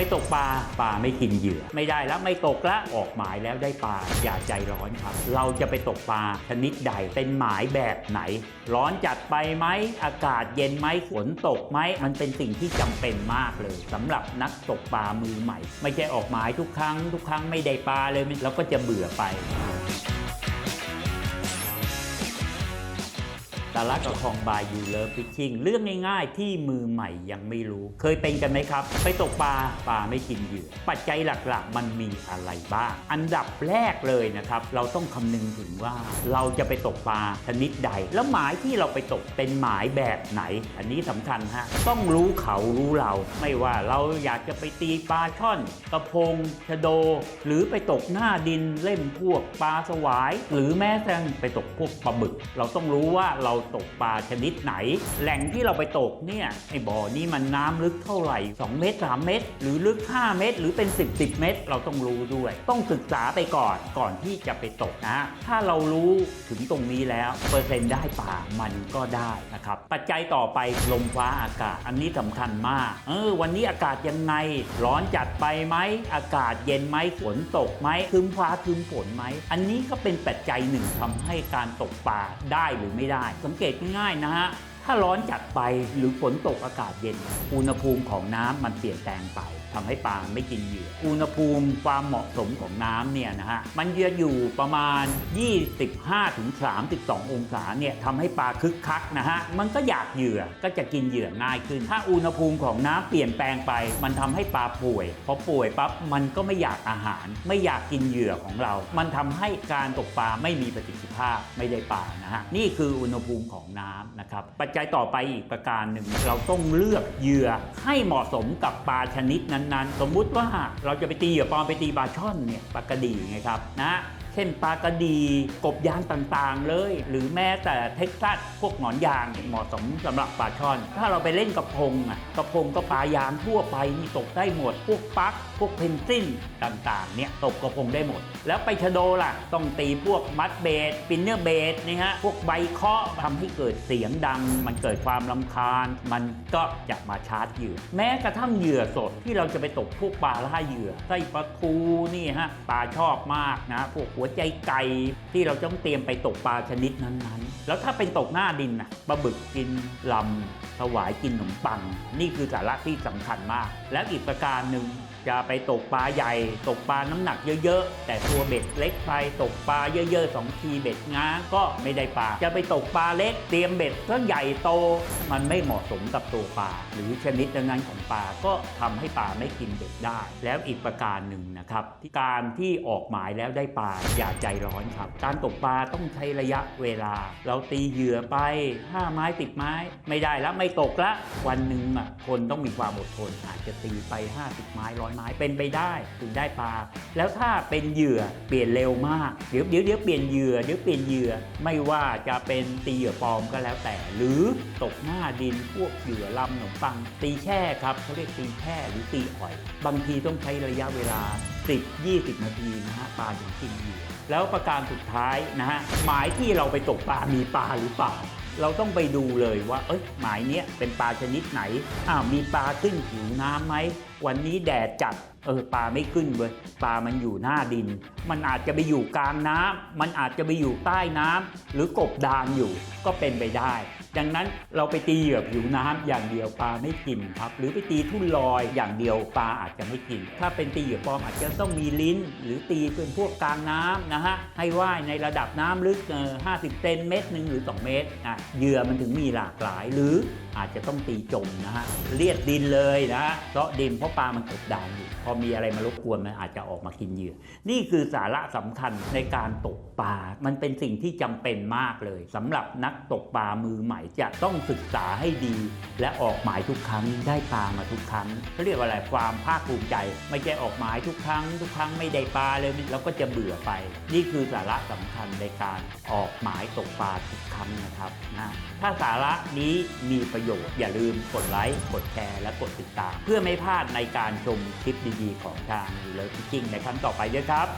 ไปตกปลาปลาไม่กินเหยื่อ ไม่ได้แล้วไม่ตกละออกหมายแล้วได้ปลาอย่าใจร้อนครับ เราจะไปตกปลาชนิดใดเป็นหมายแบบไหน ร้อนจัดไปไหมอากาศเย็นไหมฝนตกไหมมันเป็นสิ่งที่จำเป็นมากเลยสำหรับนักตกปลามือใหม่ ไม่ใช่ออกหมายทุกครั้ง ทุกครั้งไม่ได้ปลาเลยแล้วก็จะเบื่อไป สาระกระคองบายยูเลิฟฟิชชิ่งเรื่องง่ายๆ ที่มือใหม่ยังไม่รู้ เคยเป็นกันไหมครับ ไปตกปลาปลาไม่กินเหยื่อ ปัจจัยหลักๆ มันมีอะไรบ้าง อันดับแรกเลยนะครับ เราต้องคำนึงถึงว่า เราจะไปตกปลาชนิดใด แล้วหมายที่เราไปตกเป็นหมายแบบไหน อันนี้สำคัญฮะต้องรู้เขารู้เรา ไม่ว่าเราอยากจะไปตีปลาช่อนกระพงชะโด หรือไปตกหน้าดินเล่นพวกปลาสวาย หรือแม้แต่ไปตกพวกปลาบึก เราต้องรู้ว่าเราตกปลาชนิดไหน แหล่งที่เราไปตกเนี่ยไอ้บ่อนี้มันน้ำลึกเท่าไหร่ 2 เมตร 3 เมตร หรือลึก 5 เมตร หรือเป็น 10 10 เมตร เราต้องรู้ด้วย ต้องศึกษาไปก่อนก่อนที่จะไปตกนะถ้าเรารู้ถึงตรงนี้แล้ว เปอร์เซ็นต์ได้ปลามันก็ได้นะครับปัจจัยต่อไปลมฟ้าอากาศ อันนี้สำคัญมากเออวันนี้อากาศยังไงร้อนจัดไปไหมอากาศเย็นไหมฝนตกไหมครึ้มฟ้าครึ้มฝนไหมอันนี้ก็เป็นปัจจัยหนึ่งทำให้การตกปลาได้หรือไม่ได้สังเกตง่ายๆนะฮะ ถ้าร้อนจัดไปหรือฝนตกอากาศเย็น อุณหภูมิของน้ำมันเปลี่ยนแปลงไปทำให้ปลาไม่กินเหยื่อ อุณหภูมิความเหมาะสมของน้ำเนี่ยนะฮะ มันจะอยู่ประมาณ 25-32 องศาเนี่ยทำให้ปลาคึกคักนะฮะ มันก็อยากเหยื่อ ก็จะกินเหยื่อง่ายขึ้น ถ้าอุณหภูมิของน้ำเปลี่ยนแปลงไป มันทำให้ปลาป่วย พอป่วยปั๊บ มันก็ไม่อยากอาหาร ไม่อยากกินเหยื่อของเรา มันทำให้การตกปลาไม่มีประสิทธิภาพ ไม่ได้ปลานะฮะ นี่คืออุณหภูมิของน้ำนะครับ ปัจจัยต่อไปอีกประการหนึ่ง เราต้องเลือกเหยื่อให้เหมาะสมกับปลาชนิดนั้นๆ สมมุติว่าเราจะไปตีเหยื่อปลอมไปตีปลาช่อนเนี่ยปลากระดีไงครับนะ ช่นปลากระดีกบยางต่างๆเลย หรือแม้แต่เท็กซัสพวกหนอนยางเหมาะสมสำหรับปลาช่อน ถ้าเราไปเล่นกระพงอะกระพงก็ปลายางทั่วไปนี่ตกได้หมด พวกปักพวกเพนซินต่างๆเนี่ยตกกระพงได้หมด แล้วไปชะโดล่ะ ต้องตีพวกมัดเบสปินเนอร์เบสนี่ฮะพวกใบเคาะทำให้เกิดเสียงดัง มันเกิดความลำคาญ มันก็จะมาชาร์จเหยื่อ แม้กระทั่งเหยื่อสดที่เราจะไปตกพวกปลาล่าเหยื่อไส้ปลาทูนี่ฮะปลาชอบมากนะพวกหัวใจไก่ที่เราต้องเตรียมไปตกปลาชนิดนั้นๆ แล้วถ้าเป็นตกหน้าดินนะปลาบึกกินลำถวายกินขนมปัง นี่คือสาระที่สำคัญมาก แล้วอีกประการหนึ่ง จะไปตกปลาใหญ่ ตกปลาน้ำหนักเยอะๆ แต่ตัวเบ็ดเล็กไปตกปลาเยอะๆสองทีเบ็ดง้าก็ไม่ได้ปลา จะไปตกปลาเล็กเตรียมเบ็ดก็ใหญ่โต มันไม่เหมาะสมกับตัวปลาหรือชนิดนั้นๆของปลาก็ทำให้ปลาไม่กินเบ็ดได้ แล้วอีกประการหนึ่งนะครับที่การที่ออกหมายแล้วได้ปลาอย่าใจร้อนครับ การตกปลาต้องใช้ระยะเวลา เราตีเหยื่อไป5ไม้ติดไม้ ไม่ได้แล้วไม่ตกละวันหนึ่งอะคนต้องมีความอดทนอาจจะตีไป 50 ไม้ร้อยไม้เป็นไปได้ถึงได้ปลา แล้วถ้าเป็นเหยื่อเปลี่ยนเร็วมากเดี๋ยวเดี๋ยวเดี๋ยวเปลี่ยนเหยื่อเดี๋ยวเปลี่ยนเหยื่อไม่ว่าจะเป็นตีเหยื่อปลอมก็แล้วแต่ หรือตกหน้าดินพวกเหยื่อลำขนมปัง ตีแช่ครับเขาเรียกตีแช่หรือตีอ่อย บางทีต้องใช้ระยะเวลา 10-20 นาทีนะฮะปลาถึงกินเหยื่อแล้วประการสุดท้ายนะฮะหมายที่เราไปตกปลามีปลาหรือเปล่าเราต้องไปดูเลยว่า เอ้ย หมายเนี้ยเป็นปลาชนิดไหน อ้าว มีปลาขึ้นผิวน้ำไหมวันนี้แดดจัดเออปลาไม่ขึ้นเว้ยปลามันอยู่หน้าดิน มันอาจจะไปอยู่กลางน้ำมันอาจจะไปอยู่ใต้น้ำหรือกบดานอยู่ก็เป็นไปได้ ดังนั้นเราไปตีเหยื่อผิวน้ำอย่างเดียวปลาไม่กินครับ หรือไปตีทุ่นลอยอย่างเดียวปลาอาจจะไม่กิน ถ้าเป็นตีเหยื่อปลอมอาจจะต้องมีลิ้น หรือตีเป็นพวกกลางน้ำนะฮะให้ว่ายในระดับน้ำลึกเออ50เซนเมตรหนึ่งหรือ 2 เมตรอะเหยื่อมันถึงมีหลากหลาย หรืออาจจะต้องตีจมนะฮะเลียดดินเลยนะเพราะดินเพราะปลามันกดดานอยู่ พอมีอะไรมารบกวนมันอาจจะออกมากินเหยื่อ นี่คือสาระสำคัญในการตกปลา มันเป็นสิ่งที่จำเป็นมากเลยสำหรับนักตกปลามือใหม่จะต้องศึกษาให้ดี และออกหมายทุกครั้งได้ปลามาทุกครั้งเขาเรียกว่าอะไรความภาคภูมิใจ ไม่ใช่ออกหมายทุกครั้ง ทุกครั้งไม่ได้ปลาเลยเราก็จะเบื่อไป นี่คือสาระสำคัญในการออกหมายตกปลาทุกครั้งนะครับนะถ้าสาระนี้มีประโยชน์อย่าลืมกดไลค์กดแชร์และกดติดตาม เพื่อไม่พลาดในในการชมคลิปดีๆของทางเลิฟพิชิ่งในครั้งต่อไปด้วยครับ